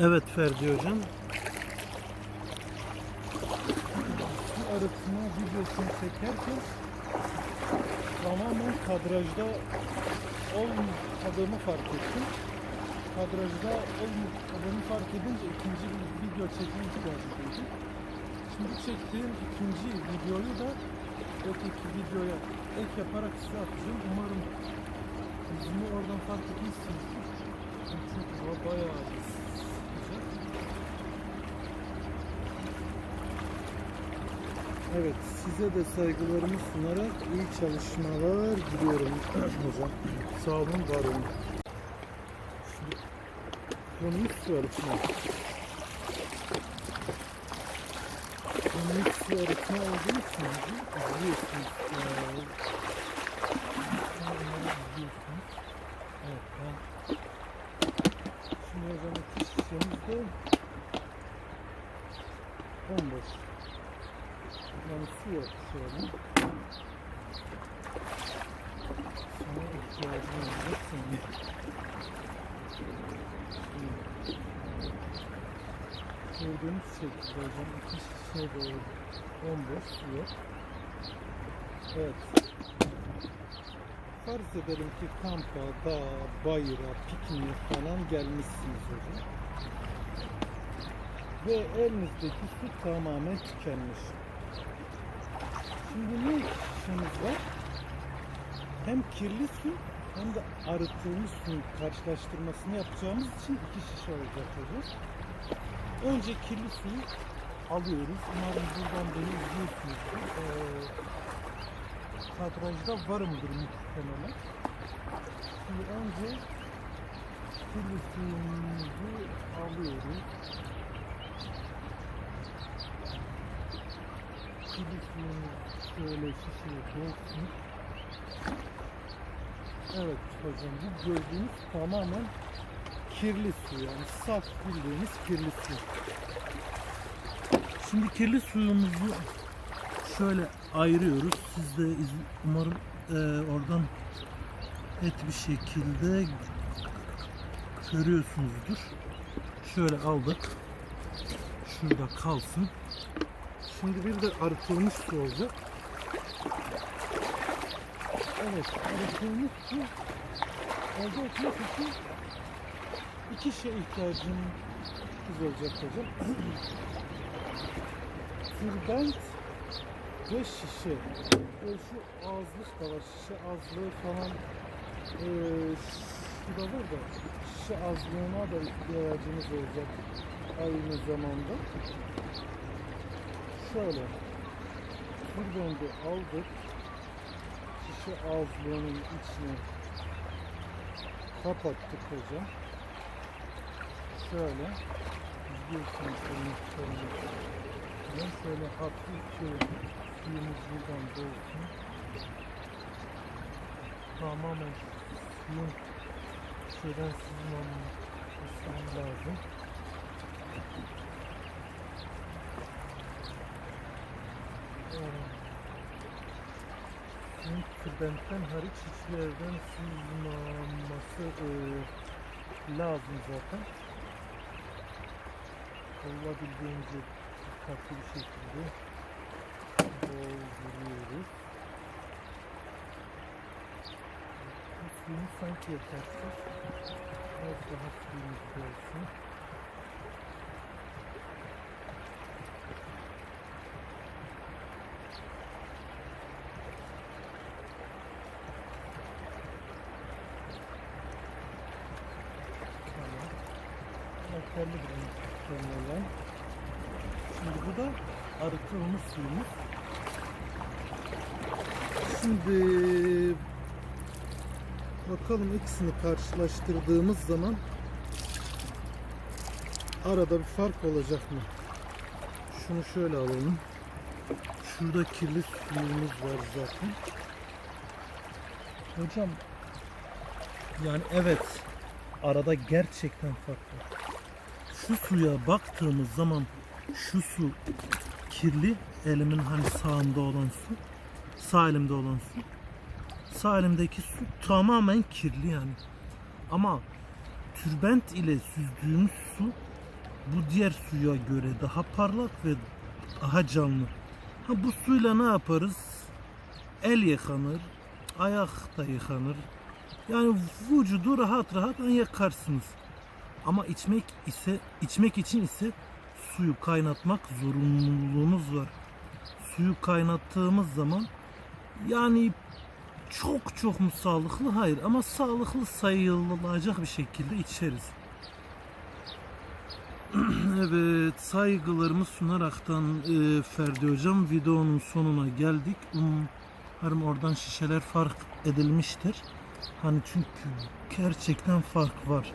Evet Ferdi Hocam. Arıtma videosunu çekerken tamamen kadrajda olmadığımı fark ettim. Kadrajda olmadığımı fark edince ikinci bir video çekme ihtiyacı duydum. Şimdi çektiğim ikinci videoyu da öteki videoya ek yaparak size atacağım. Umarım yüzümü oradan fark etmişsinizdir. Çünkü bayağı Evet, size de saygılarımı sunarak iyi çalışmalar diliyorum hocam. Sağ olun, var olun. Konumuz su arıtma. Konumuz su arıtma olduğu için hocam, izliyorsunuz. Ee, onları izliyorsunuz. Evet, ben Şimdi hocam iki şişemiz de bomboş. Su yok an. Sana ihtiyacım olacak şimdi. Gördüğünüz şekilde hocam iki şişe doğru bomboş su yok. Evet. Farz edelim ki kampa, dağa, bayıra, pikniğe falan gelmişsiniz hocam. Ve elinizdeki su tamamen tükenmiş. Şimdi ne işimiz var? Hem kirli su hem de arıtılmış suyun karşılaştırmasını yapacağımız için iki şişe olacak hocam. Önce kirli suyu alıyoruz. Umarım buradan beni izliyorsunuzdur. Ee, kadrajda varımdır muhtemelen. Şimdi önce kirli suyumuzu alıyoruz. Suyumuz şöyle şişeye dolsun. Evet hocam bu gördüğünüz tamamen kirli su yani saf bildiğimiz kirli su. Şimdi kirli suyumuzu şöyle ayırıyoruz. Siz de umarım e, oradan net bir şekilde görüyorsunuzdur. Şöyle aldık. Şurada kalsın. Şimdi bir de arıtılmış su olacak. Evet, arıtılmış su elde etmek için iki şey ihtiyacımız olacak hocam. Türbent ve şişe. Ve şu ağızlık da var. Şişe azlığı falan eee şurada var da şişe azlığına da ihtiyacımız olacak aynı zamanda. Şöyle Turbondu aldık. Şişe ağızlığının içine kapattık hocam. Şöyle örneklerini. Ben şöyle hafifçe suyumuz buradan dolsun. Tamamen suyun şeyden sızmaması lazım. Suyun tübentten hariç hiçbir yerden sızmaması e, lazım zaten. Olabildiğince dikkatli bir şekilde dolduruyoruz. Bu sanki yetersiz. Biraz daha suyumuz gelsin. Yeterli bir muhtemelen. Şimdi bu da arıtılmış suyumuz. Şimdi bakalım ikisini karşılaştırdığımız zaman arada bir fark olacak mı? Şunu şöyle alalım. Şurada kirli suyumuz var zaten. Hocam yani evet arada gerçekten fark var. Şu suya baktığımız zaman şu su kirli elimin hani sağında olan su sağ elimde olan su sağ elimdeki su tamamen kirli yani ama türbent ile süzdüğümüz su bu diğer suya göre daha parlak ve daha canlı. Ha bu suyla ne yaparız? El yıkanır, ayak da yıkanır. Yani vücudu rahat rahat yakarsınız. Ama içmek ise içmek için ise suyu kaynatmak zorunluluğumuz var. Suyu kaynattığımız zaman yani çok çok mu sağlıklı? Hayır ama sağlıklı sayılacak bir şekilde içeriz. evet saygılarımı sunaraktan e, Ferdi Hocam videonun sonuna geldik. Umarım oradan şişeler fark edilmiştir. Hani çünkü gerçekten fark var.